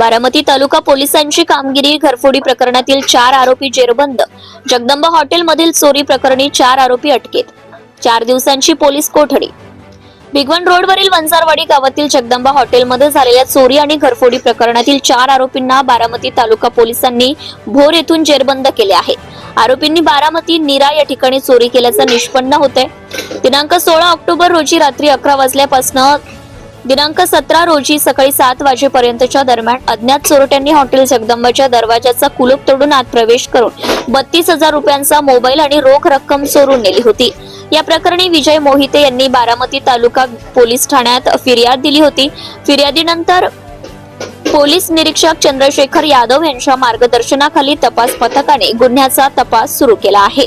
बारामती तालुका पोलिसांची कामगिरी घरफोडी प्रकरणातील चार आरोपी जेरबंद. जगदंबा हॉटेलमधील चोरी प्रकरणी चार आरोपी अटकेत. चार दिवसांची पोलीस कोठडी. भिगवण रोडवरील वंजारवाडी गावातील जगदंबा हॉटेलमध्ये झालेल्या चोरी आणि घरफोडी प्रकरणातील चार आरोपींना बारामती तालुका पोलिसांनी भोर येथून जेरबंद केले आहे. आरोपींनी बारामती नीरा या ठिकाणी चोरी केल्याचं निष्पन्न होते दिनांक सोळा ऑक्टोबर रोजी रात्री अकरा वाजल्यापासून दिनांक सतरा रोजी सकाळी सात वाजेपर्यंतच्या दरम्यान अज्ञात चोरट्यांनी हॉटेल जगदंबाच्या दरवाजाचा कुलूप तोडून आत प्रवेश करून बत्तीस हजार रुपयांचा मोबाईल आणि रोख रक्कम चोरून नेली होती. या प्रकरणी विजय मोहिते यांनी बारामती तालुका पोलीस ठाण्यात फिर्याद दिली होती. फिर्यादीनंतर पोलीस निरीक्षक चंद्रशेखर यादव यांच्या मार्गदर्शनाखाली तपास पथकाने गुन्ह्याचा तपास सुरू केला आहे.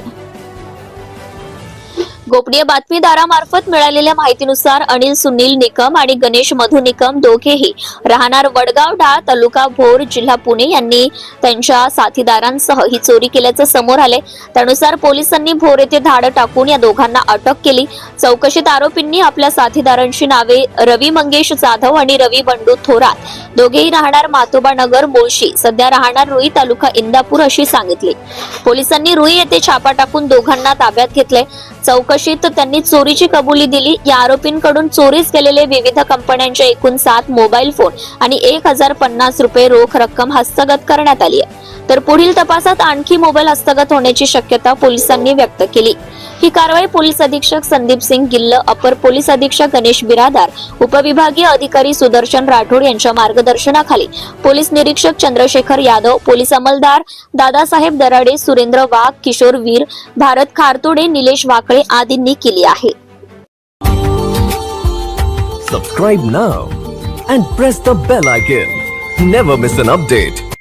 गोपनीय बातमीदारामार्फत मिळालेल्या माहितीनुसार अनिल सुनील निकम आणि गणेश मधु निकम दोघेही राहणार वडगाव डाळ तालुका भोर जिल्हा पुणे यांनी त्यांच्या साथीदारांसह ही चोरी केल्याचं समोर आले त्यानुसार पोलिसांनी भोर येथे धाड टाकून या दोघांना अटक केली. चौकशीत आरोपींनी आपल्या साथीदारांची नावे रवी मंगेश जाधव आणि रवी बंडू थोरात. दोघेही राहणार मातोबा नगर मुळशी सध्या राहणार रुई तालुका इंदापूर अशी सांगितली. पोलिसांनी रुई येथे छापा टाकून दोघांना ताब्यात घेतले चौक चौकशीत त्यांनी चोरीची कबुली दिली. या आरोपींकडून चोरीस केलेले विविध कंपन्यांचे एकूण सात मोबाईल फोन आणि एक हजार पन्नास रुपये रोख रक्कम हस्तगत करण्यात आली आहे. तर पुढील तपासात आणखी मोबाईल हस्तगत होण्याची शक्यता पोलिसांनी व्यक्त केली. ही कारवाई पोलीस अधीक्षक संदीप सिंग गिल्ल अपर पोलीस अधीक्षक गणेश बिरादार उपविभागीय अधिकारी सुदर्शन राठोड यांच्या मार्गदर्शनाखाली पोलीस निरीक्षक चंद्रशेखर यादव पोलीस अंमलदार दादासाहेब दराडे सुरेंद्र वाघ किशोर वीर भारत खारतोडे निलेश वाकळे आदींनी केली आहे Subscribe now and press the bell icon. Never miss an update.